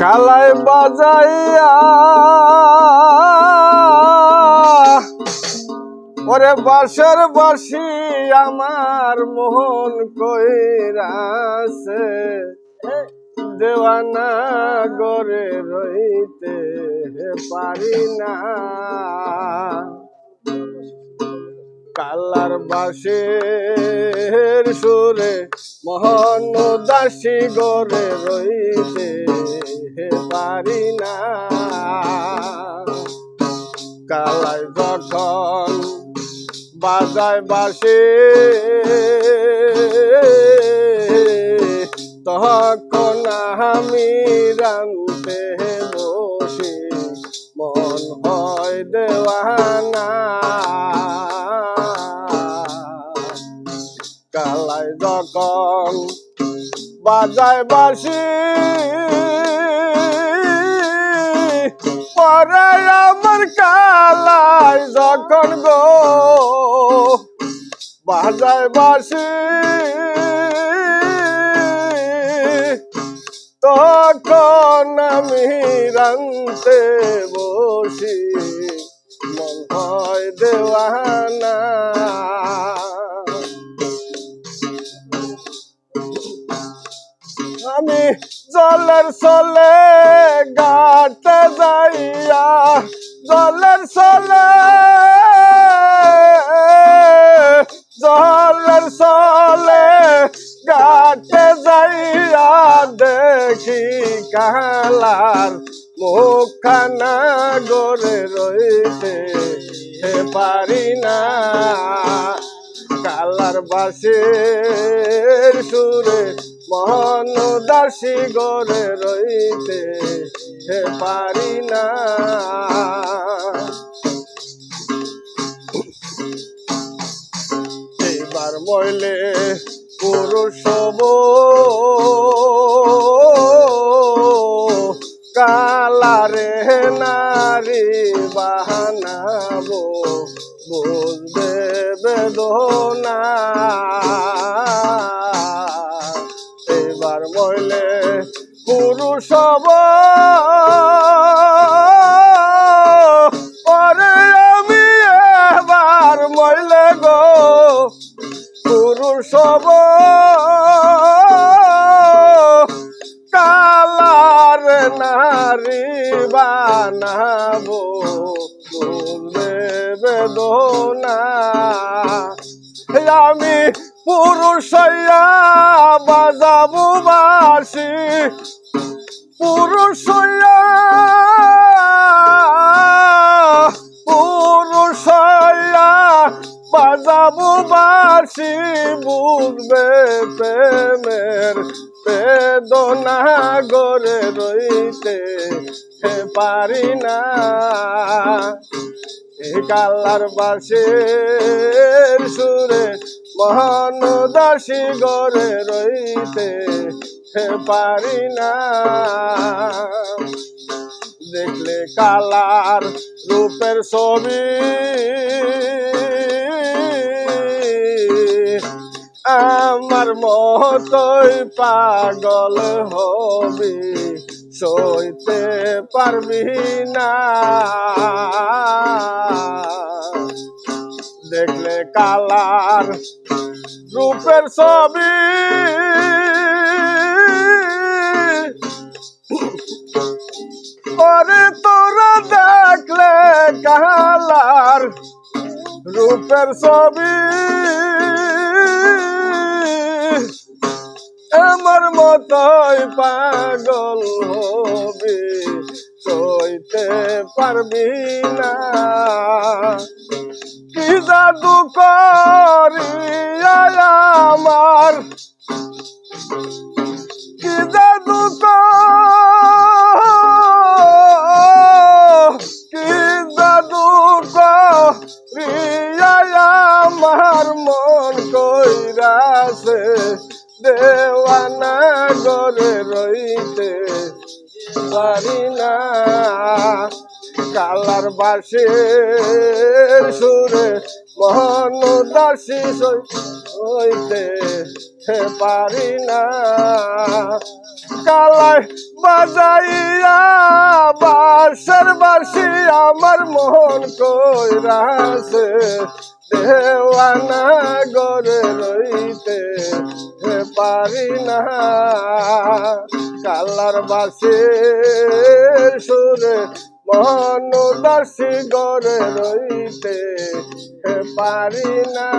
কালাই বাজাইয়া। ওরে বাসর বাসি আমার মোহন কইরাছে। দেওয়ানা গরে রইতে পারি না। বাসের সুরে মোহন দাসী গরে রইতে পারি না। কালাই যখন বাজায় বাসে তখন আমি রানতে বসি, মন হয় দেওয়ানা। যখন বাজায় বাসি পরে আমার কালাই যখন গো বাজায় বাসি তখন আমি রানতে বসি, মন হয় দেওয়ানা জলের চলে গাতে যাইয়া, জলের চলে জলের চলে গাতে যাইয়া দেখি কালার মুখানা গড়ে রইতে হে পারি না। কালার বাসের সুরে মহন দাসী গড়ে রইতে হে পারি না। এইবার মইলে পুরুষ কালারে নারী বাহানাবো, বুঝবে বেদনা। হব পরে আমি এবার মইলে গো, পুরুষ হব। কালার নারী বানাবো বেদনা আমি পুরুষ হইয়া বাজাবো বাসি পুরুষ পুরুষ বাজাবো বাসি বুঝবে প্রেমের বেদনা গড়ে রইতে পারি না। কালার বাসের সুরে মহান দাসী গড়ে রইতে হে পারি না। দেখলে কালার রূপের ছবি। আমার মতই পাগল হবি, সইতে পারবি না। দেখলে কালার রূপের ছবি। ওরে তোরা দেখলে কালার রূপের ছবি। আমার মতই পাগল হবি, সইতে পারবি না। কি জাদু করিয়া আমার? আমার মন কইরাছে, দেওয়ানা গরে রইতে পারি না। কালার বাসের সুরে মহন দাসী হইতে পারি না। কালাই বাজাইয়া বাসর বাসি আমার মন কইরাছে। দেওয়ানা গরে রইতে পারি না। কালার বাসে সুরে মন দাসী গরে রইতে পারি না।